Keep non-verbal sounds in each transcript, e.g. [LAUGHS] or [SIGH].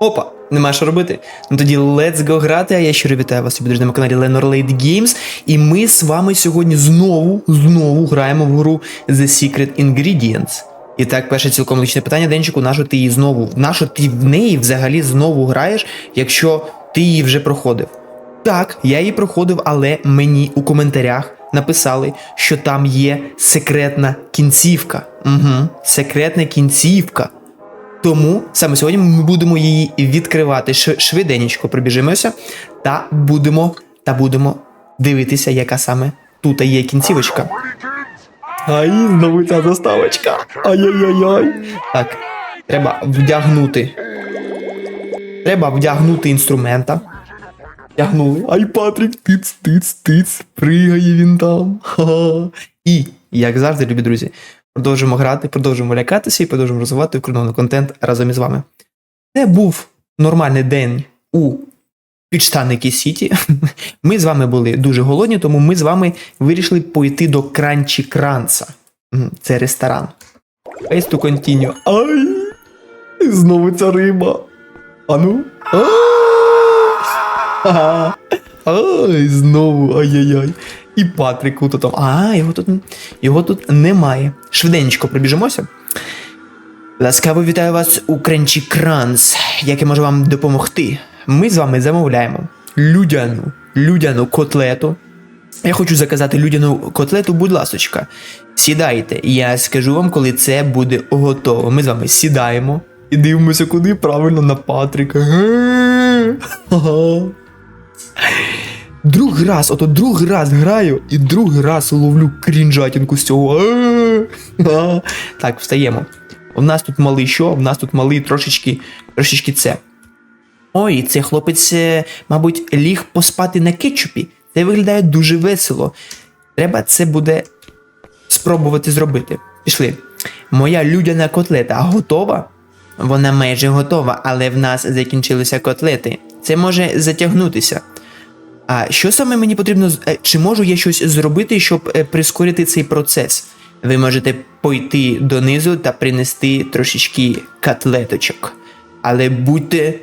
Опа, нема що робити. Ну тоді let's go грати. А я щиро вітаю вас, друзі, на каналі Lenor Late Games. І ми з вами сьогодні знову, знову граємо в гру The Secret Ingredients. І так, перше цілком логічне питання, Денчику, нащо ти її знову? Нащо ти в неї взагалі знову граєш, якщо ти її вже проходив? Так, я її проходив, але мені у коментарях написали, що там є секретна кінцівка. Угу, секретна кінцівка. Тому саме сьогодні ми будемо її відкривати Ш- швиденечко пробіжимося та будемо та будемо дивитися, яка саме тут є кінцівочка. Ай, знову ця заставочка. Ай-яй-яй-яй. Так, треба вдягнути. Треба вдягнути інструмента. Вдягнули. Ай, Патрік, тиц, тиц, тиц, пригає він там. Ха-ха. І, як завжди, любі друзі, продовжуємо грати, продовжуємо лякатися і продовжуємо розвивати український контент разом із вами. Це був нормальний день у підштанники Сіті. [LAUGHS] Ми з вами були дуже голодні, тому ми з вами вирішили пойти до Кранчі Кранца. Це ресторан. Face to continue. Ай! Знову ця риба. Ану. [LAUGHS] Ага. Ай, знову, ай-яй-яй. І Патріку то там. А, його тут, його тут немає. Швиденько пробіжимося. Ласкаво вітаю вас у Кренчі Кранс. Як я можу вам допомогти? Ми з вами замовляємо людяну, людяну котлету. Я хочу заказати людяну котлету, будь ласочка. Сідайте, я скажу вам, коли це буде готово. Ми з вами сідаємо і дивимося, куди правильно на Патріка. Другий раз, ото другий раз граю і другий раз ловлю крінжатінку з цього. Е. [LAUGHS] Так, встаємо. У нас тут малий що? У нас тут малий трошечки, трошечки це. Ой, цей хлопець, е, мабуть, ліг поспати на кетчупі. Це виглядає дуже весело. Треба це буде спробувати зробити. Пішли. Моя людяна котлета готова? Вона майже готова, але в нас закінчилися котлети. Це може затягнутися. А що саме мені потрібно? е, Чи можу я щось зробити, щоб е, прискорити цей процес? Ви можете пойти донизу та принести трошечки котлеточок. Але будьте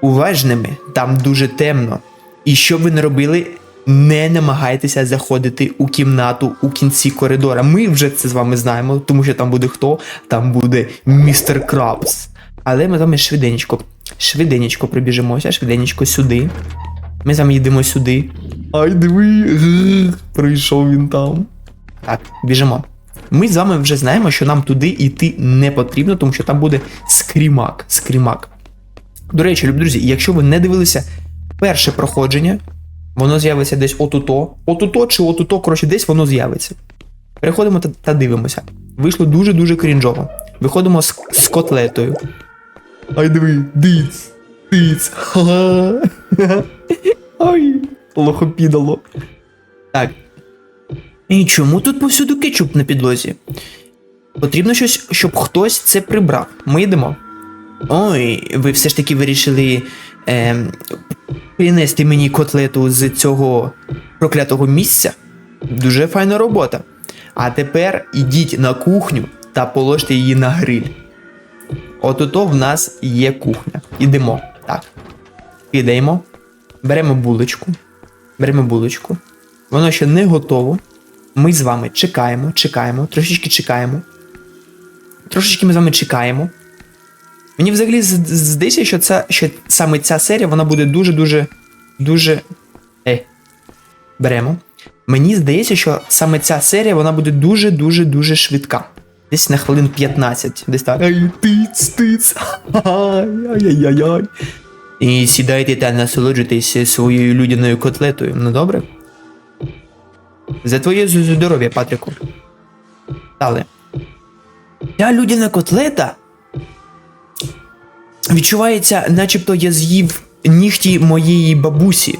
уважними, там дуже темно. І що ви не робили, не намагайтеся заходити у кімнату у кінці коридора. Ми вже це з вами знаємо, тому що там буде хто? Там буде містер Крабс. Але ми з вами швиденько, швиденько прибіжимося, швиденько сюди. Ми з вами їдемо сюди. Ай, диви, прийшов він там. Так, біжимо. Ми з вами вже знаємо, що нам туди йти не потрібно, тому що там буде скрімак. Скрімак. До речі, любі друзі, якщо ви не дивилися перше проходження, воно з'явиться десь отуто. Отуто чи отуто, коротше, десь воно з'явиться. Переходимо та, та дивимося. Вийшло дуже-дуже крінжово. Виходимо з, з котлетою. Ай диви, диць, Ха-ха. [LAUGHS] Ай, лохопідало. Так. І чому тут повсюду кетчуп на підлозі? Потрібно щось, щоб хтось це прибрав. Ми йдемо. Ой, ви все ж таки вирішили е, принести мені котлету з цього проклятого місця. Дуже файна робота. А тепер ідіть на кухню та положте її на гриль. Отуто в нас є кухня. Ідемо. Так. Підемо. Беремо булочку. Беремо булочку. Воно ще не готово. Ми з вами чекаємо, чекаємо, трошечки чекаємо. Трошечки ми з вами чекаємо. Мені взагалі здається, що, ця, що саме ця серія вона буде дуже-дуже. дуже. Е. Беремо. Мені здається, що саме ця серія вона буде дуже-дуже дуже швидка. Десь на хвилин 15. Десь так. Ай, тиць, тиць. Ай-яй-яй-яй. І сідайте та насолоджуйтесь своєю людяною котлетою. Ну добре? За твоє здоров'я, Патріку. Далі. Ця людяна котлета відчувається, начебто я з'їв нігті моєї бабусі.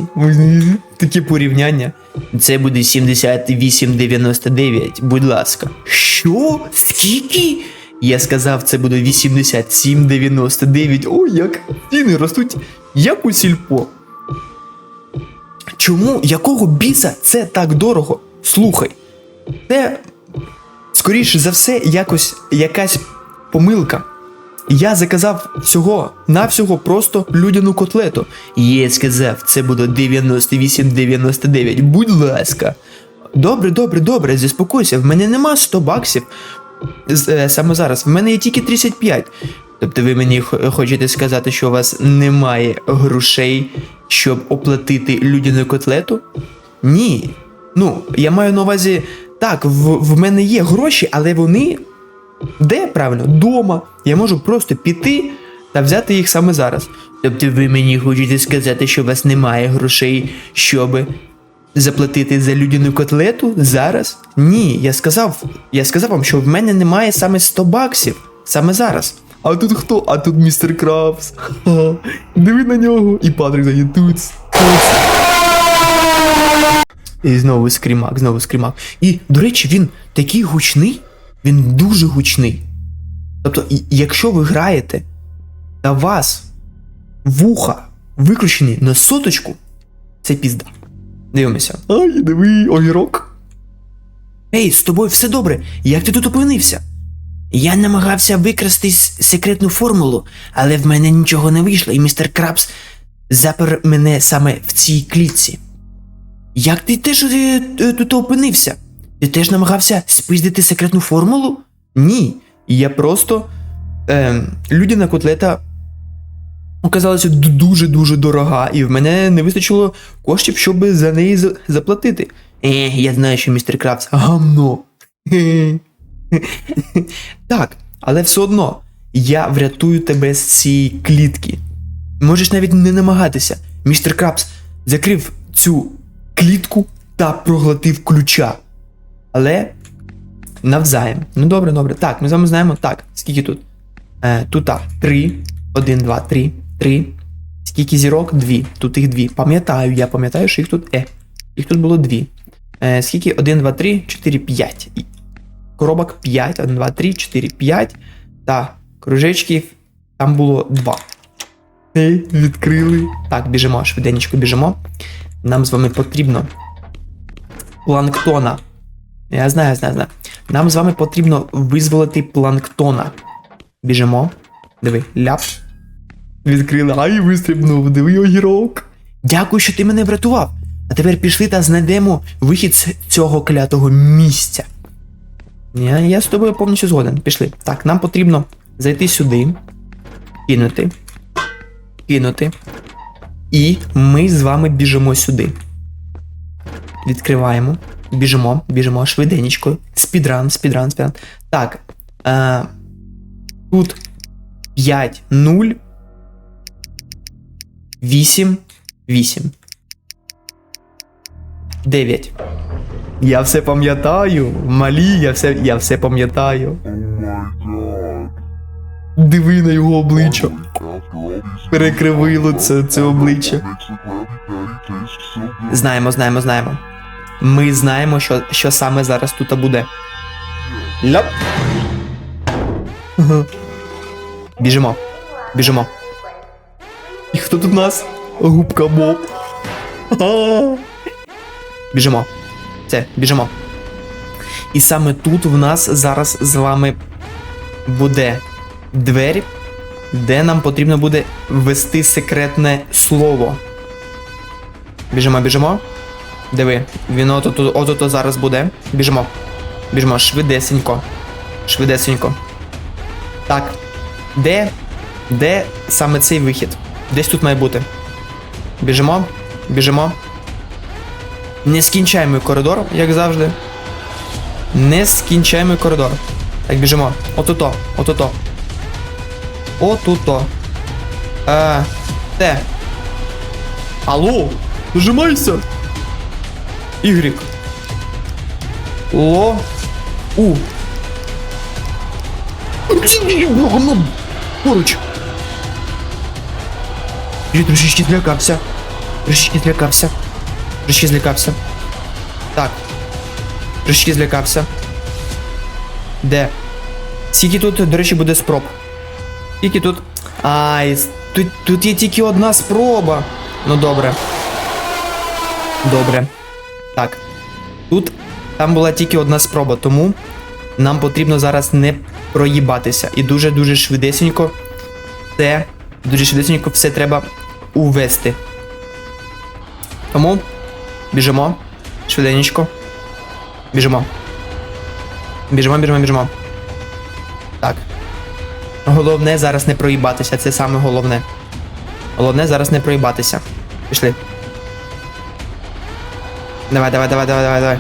Таке порівняння. Це буде 78,99, будь ласка. Що? Скільки? Я сказав, це буде 87,99. Ой, як ціни ростуть, як у сільпо. Чому? Якого біса це так дорого? Слухай, це, скоріше за все, якось якась помилка. Я заказав всього навсього просто людяну котлету. Я сказав, це буде 98,99. Будь ласка. Добре, добре, добре, заспокойся. В мене нема 100 баксів. Е, Саме зараз. В мене є тільки 35. Тобто ви мені хочете сказати, що у вас немає грошей, щоб оплатити людяну котлету? Ні. Ну, я маю на увазі, так, в, в мене є гроші, але вони де правильно? Дома. Я можу просто піти та взяти їх саме зараз. Тобто ви мені хочете сказати, що у вас немає грошей, щоб заплатити за людяну котлету зараз? Ні, я сказав, я сказав вам, що в мене немає саме 100 баксів. Саме зараз. А тут хто? А тут містер Крабс. Диви на нього. І Патрик за тут. І знову скрімак, знову скрімак. І, до речі, він такий гучний, він дуже гучний. Тобто, якщо ви граєте, та вас вуха викручені на соточку, це пізда. Дивимося. Ай, диви, огірок. Ей, з тобою все добре. Як ти тут опинився? Я намагався викрасти секретну формулу, але в мене нічого не вийшло, і містер Крабс запер мене саме в цій клітці. Як ти теж е, е, тут опинився? Ти теж намагався спиздити секретну формулу? Ні. Я просто. Е, людяна котлета оказалася дуже-дуже дорога, і в мене не вистачило коштів, щоб за неї за- заплатити. Е, я знаю, що містер Крафтс гамно. [LAUGHS] Так, але все одно я врятую тебе з цієї клітки. Можеш навіть не намагатися. Містер Крабс закрив цю клітку та проглотив ключа. Але навзаєм. Ну добре, добре. Так, ми з вами знаємо. Так, скільки тут? Е, тут так, 3. 1, 2, 3, 3. Скільки зірок? Дві. Тут їх дві. Пам'ятаю, я пам'ятаю, що їх тут. Е. Їх тут було дві. Е, скільки? 1, 2, 3, 4, 5. Коробок 5, 1, 2, 3, 4, 5. Та кружечків там було 2. Ей, відкрили. Так, біжимо, швиденько біжимо. Нам з вами потрібно планктона. Я знаю, знаю, знаю. Нам з вами потрібно визволити планктона. Біжимо. Диви, ляп. Відкрили, ай, вистрибнув, диви огірок. Дякую, що ти мене врятував. А тепер пішли та знайдемо вихід з цього клятого місця. Я, я з тобою повністю згоден. Пішли. Так, нам потрібно зайти сюди, кинути, кинути. І ми з вами біжимо сюди. Відкриваємо. Біжимо, біжимо швиденечко. Спідран, спідран, спідран. Так. Е, тут 5, 0. 8, 8. 9. Я все пам'ятаю. Малі, я все, я все пам'ятаю. Диви на його обличчя. Перекривило це, це обличчя. Знаємо, знаємо, знаємо. Ми знаємо, що, що саме зараз тут буде. Ага. Біжимо. Біжимо. І хто тут у нас? Губка Боб. Біжимо. Це, біжимо. І саме тут в нас зараз з вами буде двері, де нам потрібно буде ввести секретне слово. Біжимо, біжимо. Диви, він ото ото зараз буде. Біжимо. Біжимо швидесенько. Швидесенько. Так. Де? Де саме цей вихід? Десь тут має бути. Біжимо. Біжимо. Нескінчаємий коридор, як завжди. Нескінчаємий коридор. Так, біжимо. Отуто, отуто. Отуто. Е, де? Алло? Нажимайся! Y. Ло. У. Гамно. Поруч. Я трошечки злякався. Трошечки злякався. Трошечки злякався. Так. Трошечки злякався. Де? Скільки тут, до речі, буде спроб? Скільки тут. Ай, тут, тут є тільки одна спроба. Ну добре. Добре. Так. Тут там була тільки одна спроба, тому нам потрібно зараз не проїбатися. І дуже-дуже швидесенько це дуже швидесенько все треба увести. Тому біжимо. Швиденечко. Біжимо. Біжимо, біжимо, біжимо. Так. Головне зараз не проїбатися, це саме головне. Головне зараз не проїбатися. Пішли. Давай, давай, давай, давай, давай, давай.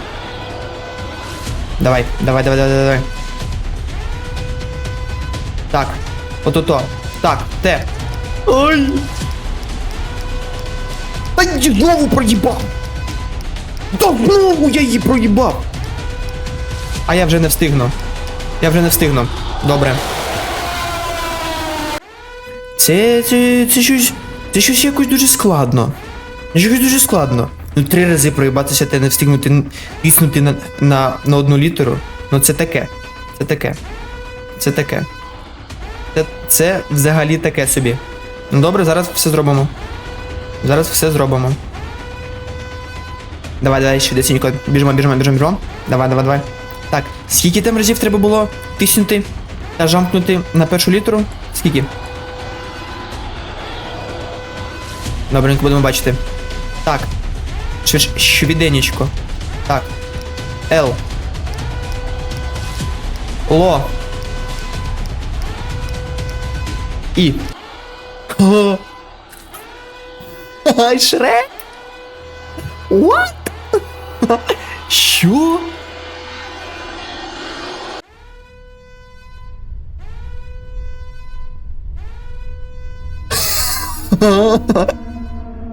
Давай, давай, давай, давай, давай. Так, от-ото. Так, те. Ой. Та й знову проїбав. Та знову я її проїбав. А я вже не встигну. Я вже не встигну. Добре. Це, це, це щось. Це щось якось дуже складно. Щось дуже складно. Ну, три рази проїбатися та не встигнути тиснути на, на, на одну літеру. Ну це таке. Це таке. Це таке. Це, це взагалі таке собі. Ну добре, зараз все зробимо. Зараз все зробимо. Давай, давай, швидесенько. Біжимо, біжимо, біжимо, біжимо. Давай, давай, давай. Так, скільки там разів треба було тиснути та жамкнути на першу літеру? Скільки? Добренько будемо бачити. Так. Швиденечко. Так. Л. Ло. І. Ха. Ай, Шрек. What? Що?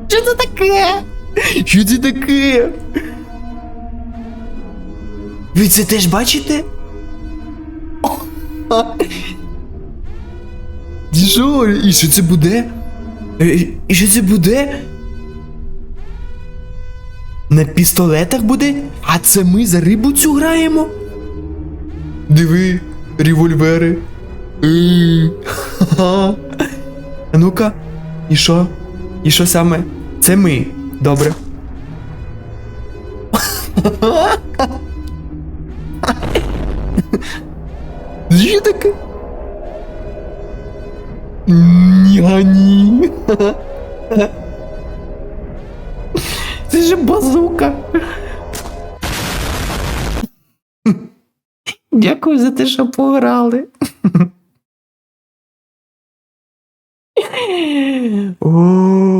Що це таке? Що це таке? Ви це теж бачите? Що? І що це буде? Е, І що це буде? На пістолетах буде? А це ми за рибу цю граємо? Диви, револьвери. А ну-ка, і що? І що саме? Це ми. Добре. Що таке? Ні. Це ж базука. Дякую за те, що пограли. О,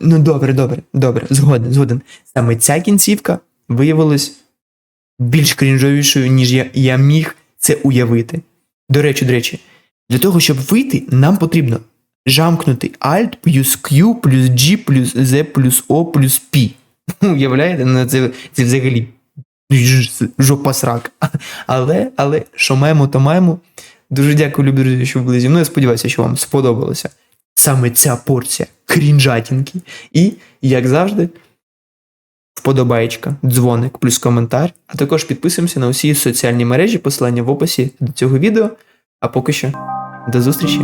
ну добре, добре, добре, згоден, згоден. Саме ця кінцівка виявилась більш крінжовішою, ніж я, я міг це уявити. До речі, до речі, для того, щоб вийти, нам потрібно жамкнути Alt плюс Q плюс G плюс Z плюс O плюс P. [LAUGHS] Уявляєте? Ну, це, це взагалі жопа срак. [LAUGHS] Але, але що маємо, то маємо. Дуже дякую, любі друзі, що були зі мною. Сподіваюся, що вам сподобалося саме ця порція крінжатінки. І, як завжди, вподобаєчка, дзвоник плюс коментар. А також підписуємося на усі соціальні мережі, посилання в описі до цього відео. А поки що, до зустрічі!